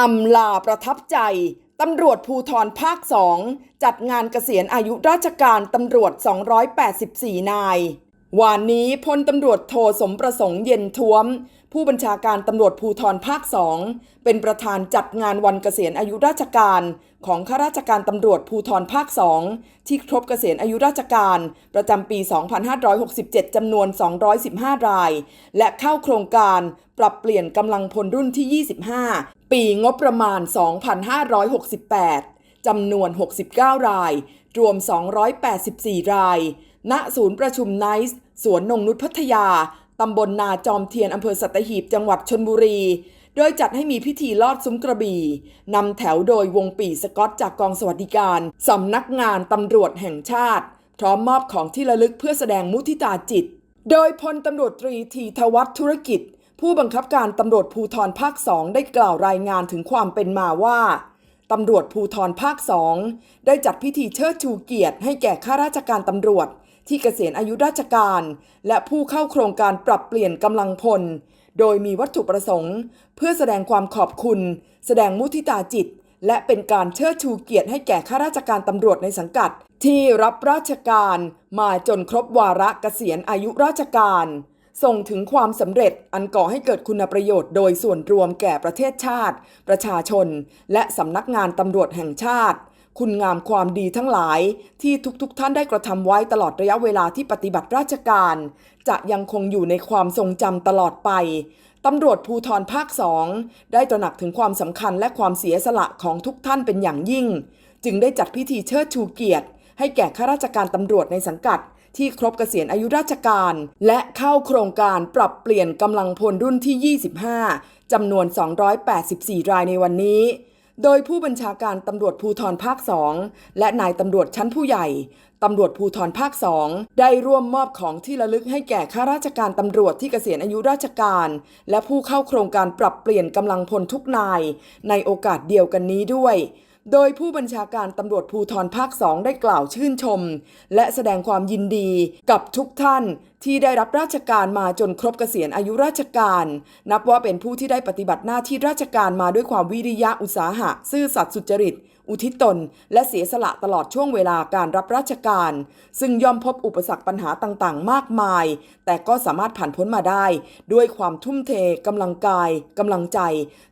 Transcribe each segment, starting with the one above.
อำลาประทับใจตำรวจภูธรภาคสองจัดงานเกษียณอายุราชการตำรวจ 284 นาย วานนี้พลตำรวจโทสมประสงค์เย็นท้วม ผู้บัญชาการตำรวจภูธรภาคสองเป็นประธานจัดงานวันเกษียณอายุราชการ ของข้าราชการตำรวจภูธรภาคสองที่ครบเกษียณอายุราชการ ประจำปี 2567 จำนวน 215 ราย และเข้าโครงการปรับเปลี่ยนกำลังพลรุ่นที่ 25 ปีงบประมาณ 2568 จำนวน 69 ราย รวม 284 ราย ณ ศูนย์ประชุมไนซ์สวนนงนุชพัทยา ตำบลนาจอมเทียนอำเภอสัตหีบ จังหวัดชนบุรี โดยจัดให้มีพิธีลอดซุ้มกระบี่นำแถวโดยวงปีสกอตจากกองสวัสดิการสำนักงานตำรวจแห่งชาติ พร้อมมอบของที่ระลึกเพื่อแสดงมุทิตาจิต โดยพลตำรวจตรีทีทวัฒธุรกิจ ผู้บังคับการตำรวจภูธรภาคสองได้กล่าวรายงานถึงความเป็นมาว่าตำรวจภูธรภาคสองได้จัดพิธีเชิดชูเกียรติให้แก่ข้าราชการตำรวจ ที่เกษียณอายุราชการ และผู้เข้าโครงการปรับเปลี่ยนกำลังพล โดยมีวัตถุประสงค์ เพื่อแสดงความขอบคุณ แสดงมุทิตาจิต และเป็นการเชิดชูเกียรติให้แก่ข้าราชการตำรวจในสังกัด ที่รับราชการมาจนครบวาระเกษียณอายุราชการ ส่งถึงความสำเร็จอันก่อให้เกิดคุณประโยชน์โดยส่วนรวมแก่ประเทศชาติ ประชาชน และสำนักงานตำรวจแห่งชาติ คุณงามความดีทั้งหลาย ที่ทุกๆทท่านได้กระทำไว้ตลอดระยะเวลาที่ปฏิบัติราชการ จะยังคงอยู่ในความทรงจำตลอดไปตำรวจภูธรภาคสองได้ตระหนักถึงความสำคัญและความเสียสละของทุกท่านเป็นอย่างยิ่ง จึงได้จัดพิธีเชิดชูเกียรติ ให้แก่ข้าราชการตำรวจในสังกัด ที่ครบเกษียณอายุราชการ และเข้าโครงการปรับเปลี่ยนกำลังพลรุ่นที่ 25 จำนวน 284 รายในวันนี้ โดยผู้บัญชาการตำรวจภูธรภาค2และนายตำรวจชั้นผู้ใหญ่ตำรวจภูธรภาค2ได้ร่วมมอบของที่ระลึกให้แก่ข้าราชการตำรวจที่เกษียณอายุราชการ และผู้เข้าโครงการปรับเปลี่ยนกำลังพลทุกนาย ในโอกาสเดียวกันนี้ด้วย โดยผู้บัญชาการตำรวจภูธรภาคสองได้กล่าวชื่นชม และแสดงความยินดีกับทุกท่านที่ได้รับราชการมาจนครบเกษียณอายุราชการ นับว่าเป็นผู้ที่ได้ปฏิบัติหน้าที่ราชการมาด้วยความวิริยะอุตสาหะ ซื่อสัตย์สุจริต อุทิศตน และเสียสละตลอดช่วงเวลาการรับราชการ ซึ่งย่อมพบอุปสรรคปัญหาต่างๆ มากมาย แต่ก็สามารถผ่านพ้นมาได้ ด้วยความทุ่มเทกำลังกายกำลังใจ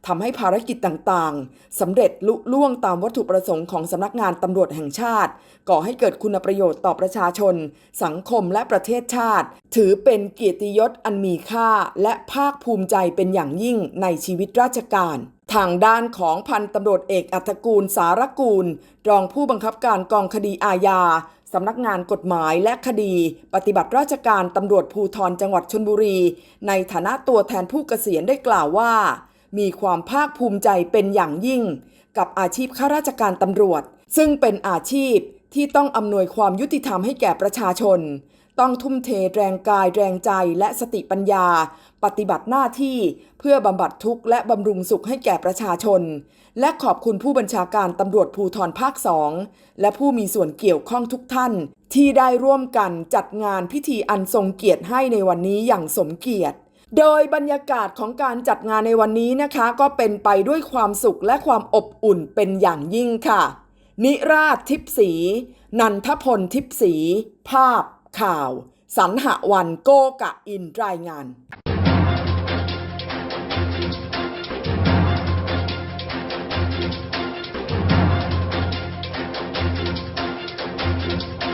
ทำให้ภารกิจต่างๆสำเร็จลุล่วงตามวัตถุประสงค์ของสำนักงานตำรวจแห่งชาติ ก่อให้เกิดคุณประโยชน์ต่อประชาชน สังคมและประเทศชาติ ถือเป็นเกียรติยศอันมีค่าและภาคภูมิใจเป็นอย่างยิ่งในชีวิตราชการ ทางด้านของพันตำรวจเอกอัธกูลสารกูล รองผู้บังคับการกองคดีอาญาสำนักงานกฎหมายและคดี ปฏิบัติราชการตำรวจภูธรจังหวัดชนบุรี ในฐานะตัวแทนผู้เกษียณได้กล่าวว่า มีความภาคภูมิใจเป็นอย่างยิ่ง กับอาชีพข้าราชการตำรวจ ซึ่งเป็นอาชีพที่ต้องอำนวยความยุติธรรมให้แก่ประชาชน ต้องทุ่มเทแรงกายแรงใจและสติปัญญา ปฏิบัติหน้าที่เพื่อบำบัดทุกข์และบำรุงสุขให้แก่ประชาชน และขอบคุณผู้บัญชาการตำรวจภูธรภาคสองและผู้มีส่วนเกี่ยวข้องทุกท่าน ที่ได้ร่วมกันจัดงานพิธีอันทรงเกียรติให้ในวันนี้อย่างสมเกียรติโดยบรรยากาศของการจัดงานในวันนี้นะคะ ก็เป็นไปด้วยความสุขและความอบอุ่นเป็นอย่างยิ่งค่ะ นิราชทิพสี นันทพลทิพสี ภาพ ข่าว สันหวันโกกะอินรายงาน